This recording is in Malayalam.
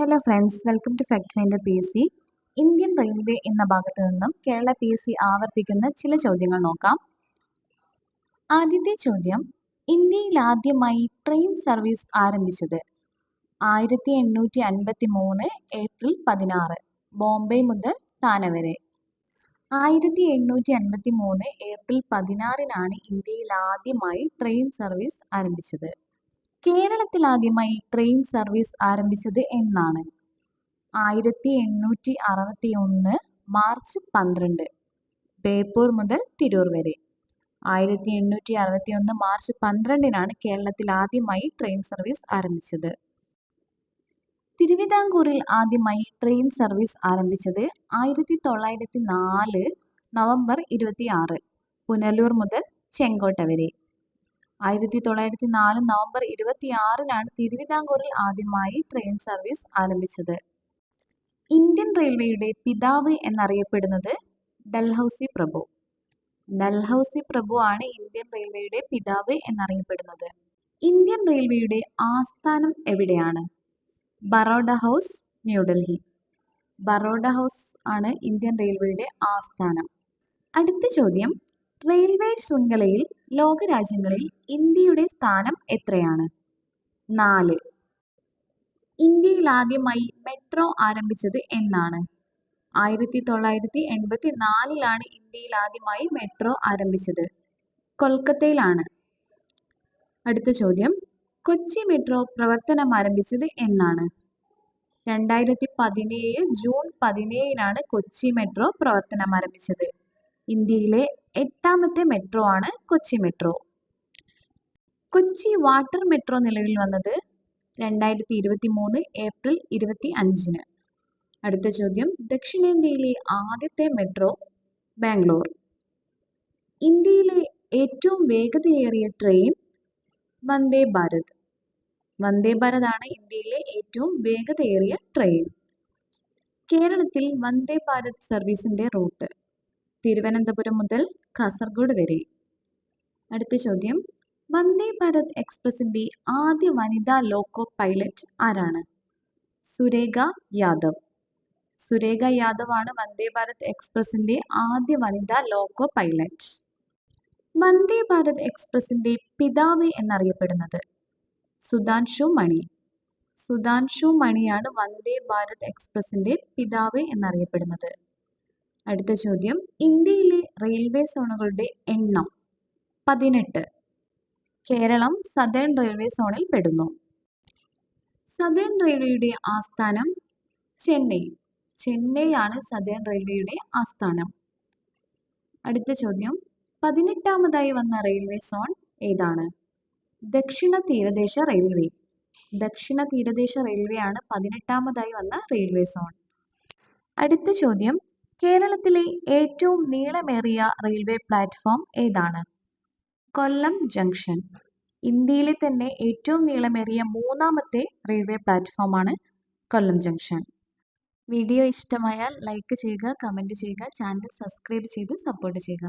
Hello friends welcome to fact finder P S C Indian railway എന്ന ഭാഗത്തു നിന്നും കേരള പി എസ് സി ആവർത്തിക്കുന്ന ചില ചോദ്യങ്ങൾ നോക്കാം. ആദ്യത്തെ ചോദ്യം ഇന്ത്യയിൽ ആദ്യമായി ട്രെയിൻ സർവീസ് ആരംഭിച്ചത് ആയിരത്തി എണ്ണൂറ്റി അൻപത്തി മൂന്ന് ഏപ്രിൽ പതിനാറ് ബോംബെ മുതൽ താന വരെ. ആയിരത്തി എണ്ണൂറ്റി അൻപത്തി മൂന്ന് ഏപ്രിൽ പതിനാറിനാണ് ഇന്ത്യയിൽ ആദ്യമായി ട്രെയിൻ സർവീസ് ആരംഭിച്ചത്. കേരളത്തിൽ ആദ്യമായി ട്രെയിൻ സർവീസ് ആരംഭിച്ചത് എന്നാണ്. ആയിരത്തി എണ്ണൂറ്റി അറുപത്തി ഒന്ന് മാർച്ച് പന്ത്രണ്ട് ബേപ്പൂർ മുതൽ തിരൂർ വരെ. ആയിരത്തി എണ്ണൂറ്റി അറുപത്തി ഒന്ന് മാർച്ച് പന്ത്രണ്ടിനാണ് കേരളത്തിൽ ആദ്യമായി ട്രെയിൻ സർവീസ് ആരംഭിച്ചത്. തിരുവിതാംകൂറിൽ ആദ്യമായി ട്രെയിൻ സർവീസ് ആരംഭിച്ചത് ആയിരത്തി തൊള്ളായിരത്തി നാല് നവംബർ ഇരുപത്തി ആറ് പുനലൂർ മുതൽ ചെങ്കോട്ട വരെ. ആയിരത്തി തൊള്ളായിരത്തി നാല് നവംബർ ഇരുപത്തി ആറിനാണ് തിരുവിതാംകൂറിൽ ആദ്യമായി ട്രെയിൻ സർവീസ് ആരംഭിച്ചത്. ഇന്ത്യൻ റെയിൽവേയുടെ പിതാവ് എന്നറിയപ്പെടുന്നത് ഡൽഹൌസി പ്രഭു. ഡൽഹൌസി പ്രഭു ആണ് ഇന്ത്യൻ റെയിൽവേയുടെ പിതാവ് എന്നറിയപ്പെടുന്നത്. ഇന്ത്യൻ റെയിൽവേയുടെ ആസ്ഥാനം എവിടെയാണ്? ബറോഡ ഹൗസ് ന്യൂഡൽഹി ബറോഡ ഹൗസ് ആണ് ഇന്ത്യൻ റെയിൽവേയുടെ ആസ്ഥാനം. അടുത്ത ചോദ്യം റെയിൽവേ ശൃംഖലയിൽ ലോകരാജ്യങ്ങളിൽ ഇന്ത്യയുടെ സ്ഥാനം എത്രയാണ്? നാല്. ഇന്ത്യയിൽ ആദ്യമായി മെട്രോ ആരംഭിച്ചത് എന്നാണ്. ആയിരത്തി തൊള്ളായിരത്തി എൺപത്തി നാലിലാണ് ഇന്ത്യയിൽ ആദ്യമായി മെട്രോ ആരംഭിച്ചത്. കൊൽക്കത്തയിലാണ്. അടുത്ത ചോദ്യം. കൊച്ചി മെട്രോ പ്രവർത്തനം ആരംഭിച്ചത് എന്നാണ്. രണ്ടായിരത്തി പതിനേഴ് ജൂൺ പതിനേഴിനാണ് കൊച്ചി മെട്രോ പ്രവർത്തനം ആരംഭിച്ചത്. ഇന്ത്യയിലെ എട്ടാമത്തെ മെട്രോ ആണ് Kochi metro Kochi water metro നിലവിൽ വന്നത് രണ്ടായിരത്തി ഇരുപത്തി മൂന്ന് ഏപ്രിൽ ഇരുപത്തി അഞ്ചിന് അടുത്ത ചോദ്യം ദക്ഷിണേന്ത്യയിലെ ആദ്യത്തെ മെട്രോ ബാംഗ്ലൂർ. ഇന്ത്യയിലെ ഏറ്റവും വേഗതയേറിയ ട്രെയിൻ വന്ദേ ഭാരത്. വന്ദേ ഭാരത് ആണ് ഇന്ത്യയിലെ ഏറ്റവും വേഗതയേറിയ ട്രെയിൻ കേരളത്തിൽ വന്ദേ ഭാരത് സർവീസിന്റെ റൂട്ട് തിരുവനന്തപുരം മുതൽ കാസർഗോഡ് വരെ. അടുത്ത ചോദ്യം. വന്ദേ ഭാരത് എക്സ്പ്രസിന്റെ ആദ്യ വനിതാ ലോക്കോ പൈലറ്റ് ആരാണ്? സുരേഖ യാദവ്. സുരേഖ യാദവ് ആണ് വന്ദേ ഭാരത് എക്സ്പ്രസിന്റെ ആദ്യ വനിതാ ലോക്കോ പൈലറ്റ്. വന്ദേ ഭാരത് എക്സ്പ്രസിന്റെ പിതാവ് എന്നറിയപ്പെടുന്നത് സുധാൻഷു മണി. സുധാൻഷു മണിയാണ് വന്ദേ ഭാരത് എക്സ്പ്രസിന്റെ പിതാവ് എന്നറിയപ്പെടുന്നത്. അടുത്ത ചോദ്യം. ഇന്ത്യയിലെ റെയിൽവേ സോണുകളുടെ എണ്ണം പതിനെട്ട്. കേരളം സദേൺ റെയിൽവേ സോണിൽ പെടുന്നു. സദേൺ റെയിൽവേയുടെ ആസ്ഥാനം ചെന്നൈ. ചെന്നൈയാണ് സദേൺ റെയിൽവേയുടെ ആസ്ഥാനം. അടുത്ത ചോദ്യം. പതിനെട്ടാമതായി വന്ന റെയിൽവേ സോൺ ഏതാണ്? ദക്ഷിണ തീരദേശ റെയിൽവേ. ദക്ഷിണ തീരദേശ റെയിൽവേ ആണ് പതിനെട്ടാമതായി വന്ന റെയിൽവേ സോൺ. അടുത്ത ചോദ്യം. കേരളത്തിലെ ഏറ്റവും നീളമേറിയ റെയിൽവേ പ്ലാറ്റ്ഫോം ഏതാണ്? കൊല്ലം ജംഗ്ഷൻ. ഇന്ത്യയിലെ തന്നെ ഏറ്റവും നീളമേറിയ മൂന്നാമത്തെ റെയിൽവേ പ്ലാറ്റ്ഫോമാണ് കൊല്ലം ജംഗ്ഷൻ. വീഡിയോ ഇഷ്ടമായാൽ ലൈക്ക് ചെയ്യുക കമന്റ് ചെയ്യുക ചാനൽ സബ്സ്ക്രൈബ് ചെയ്ത് സപ്പോർട്ട് ചെയ്യുക.